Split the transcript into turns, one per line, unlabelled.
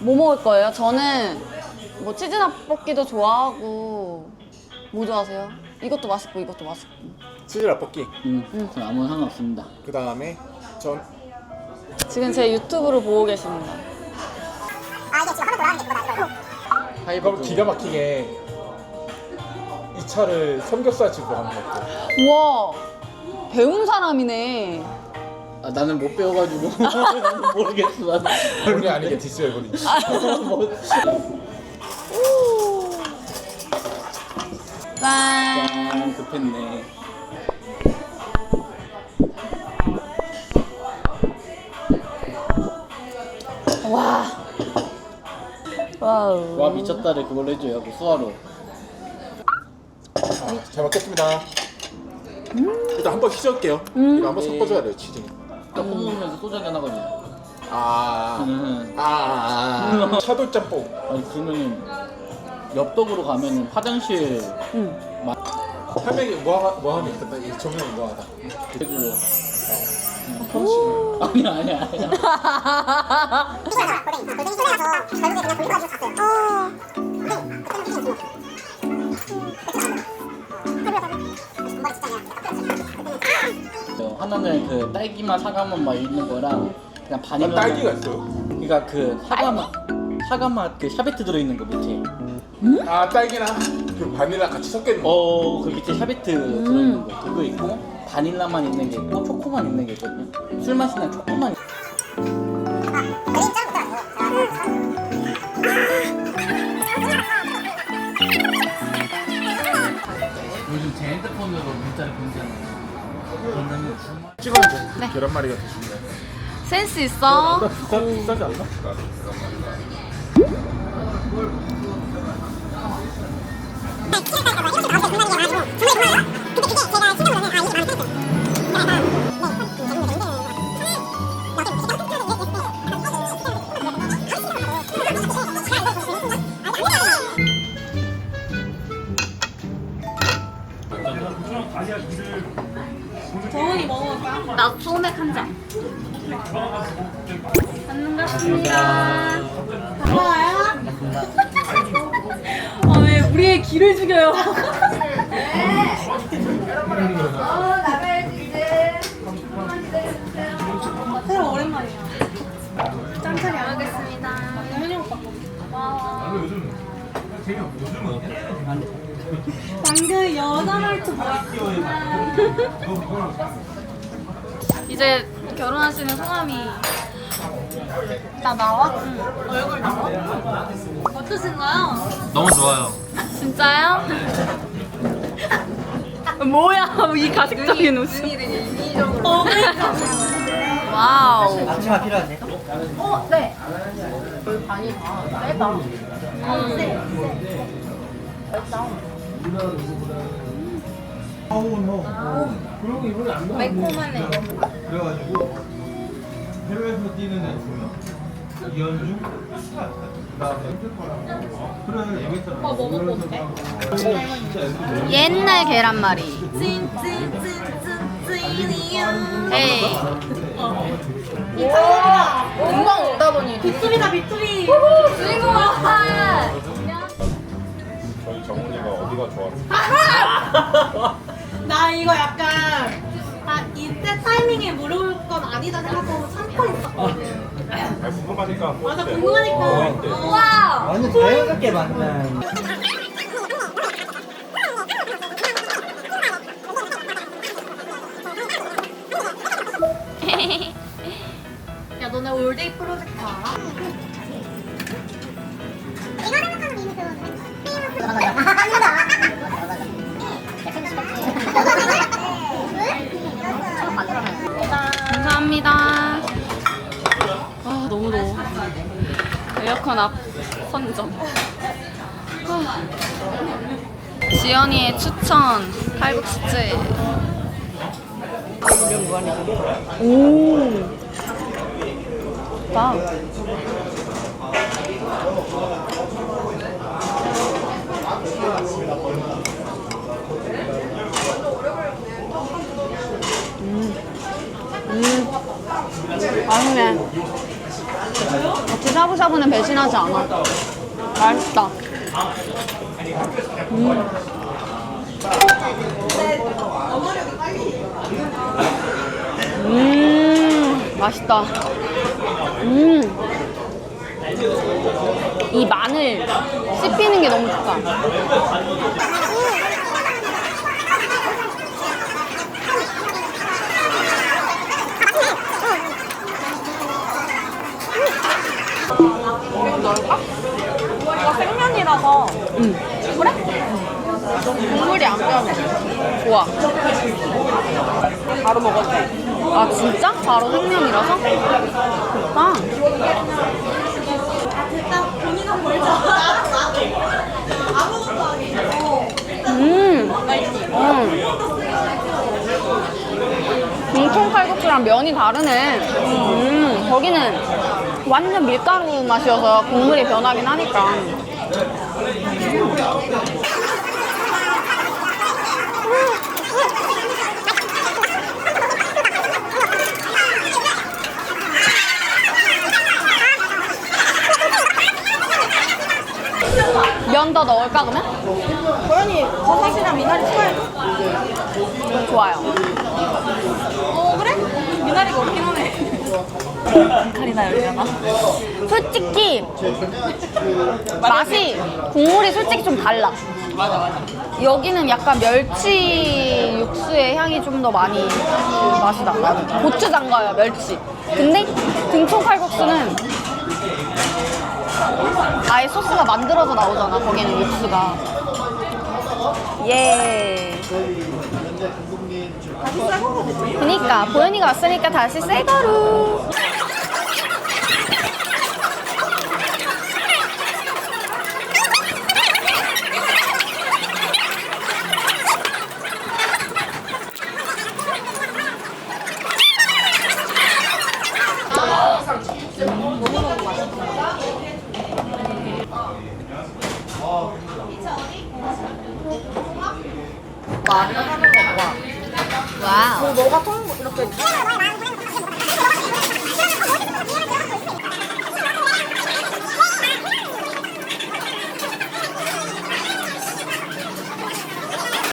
뭐 먹을 거예요? 저는 뭐 치즈 떡볶이도 좋아하고 뭐 좋아하세요? 이것도 맛있고 이것도 맛있고.
치즈 라볶이.
음, 전 아무나 상관없습니다.
그 다음에 전
지금 제 유튜브를 보고 계십니다.
이거 기가 막히게 이 차를 삼겹살 집으로 가는 것 같아.
우와 배운 사람이네.
아, 나는 못 배워가지고 나는 모르겠어. 나는.
본의 아니게 디스를 해버리지.
뭐,
짠.
짠, 급했네.
와. 와우.
와 미쳤다를 그걸로 해줘요. 그 수화로.
아, 잘 먹겠습니다. 일단 한번 휘저을게요. 이거 한번 섞어줘야 돼요, 치즈.
딱 홈모으면서 소주 한잔 하거든요.
아,
음.
아, 아, 아. 차돌 짬뽕.
아니 그러면은 엽떡으로 가면은 화장실
응.
맛
할매기 뭐, 뭐 하면 있겠다. 이 정면 뭐하다.
해줘요.
오.
아니야 아니야 아니야. 어, 하나는 그 딸기맛 사과맛 막 있는 거랑 그냥
아,
바닐라.
딸기가 있어요?
그러니까 그 사과맛 사과맛 그 샤베트 들어있는 거 밑에.
아, 딸기랑 그 바닐라 같이 섞여 있는 거.
어, 그 밑에 샤베트 들어있는 거 그거 있고 바닐라만 있는 게 있고 초코만 있는 게 있거든요. 술 마시는 초코만. 있- 요즘 제 핸드폰으로 문자를 보내잖아요.
찍어야 돼.
네.
계란말이가 더 중요해.
센스 있어.
비싸, 비싸지 않나?
나 소맥 한 잔. 안 갔습니다. 고마워요. 아, 왜 우리의 길을 죽여요? 새로 오랜만이야. 짠차리 안 하겠습니다. 현영 오빠 거. 고마워. 방금 여자 말투 뭐였구나. 이제 결혼하시는 소감이 나 나와? 응. 얼굴 나와? 어떠신가요?
너무 좋아요.
진짜요? 뭐야 이 가식적인 웃음 어, 그러니까. 와우
앞치마 필요하세요?
어, 네 여기 반이 다 세다 음. 매콤하네.
그래가지고 해외에서 뛰는 애 있으면 이현중 그다음에 그래 얘기했잖아.
오빠 뭐 먹고 올게?
진짜 애들
옛날 계란말이. 에이 금방 오다 보니 비투비다 비투비 주인공
어디가 좋았어?
나 이거 약간 아 이때 타이밍에 물어볼 건 아니다 생각하고 참고 있었거든.
아, 궁금하니까.
맞아 궁금하니까. 어.
와
완전 자연스럽게 만난
선점. 아. 지연이의 추천 칼국수집. 오. 빵. 음. 음. 맛있네. 역시 샤브샤브는 배신하지 않아. 맛있다. 음. 음, 맛있다. 음. 이 마늘 씹히는 게 너무 좋다.
이거 생면이라서
음. 그래? 국물이 안 변해. 좋아.
바로 먹어도 돼.
아 진짜? 바로 생면이라서? 좋다.
일단 본인은 벌써 아무것도 아니고
음. 음. 중통 칼국수랑 면이 다르네. 음. 거기는 완전 밀가루 맛이어서 국물이 변하긴 하니까. 면 더 넣을까 그러면?
고현이 버섯이랑 미나리 추가해줘.
좋아요.
어 그래? 미나리가 없긴 하네. 칼이나 열려나?
솔직히 맛이 국물이 솔직히 좀 달라.
맞아 맞아.
여기는 약간 멸치 육수의 향이 좀 더 많이 맛이 나. 고추장가요 멸치. 근데 등촌 칼국수는 아예 소스가 만들어져 나오잖아. 거기는 육수가. 예. 그니까 보현이가 왔으니까 다시 새 거로. 와우.
뭐, 뭐가 통 이렇게. 음.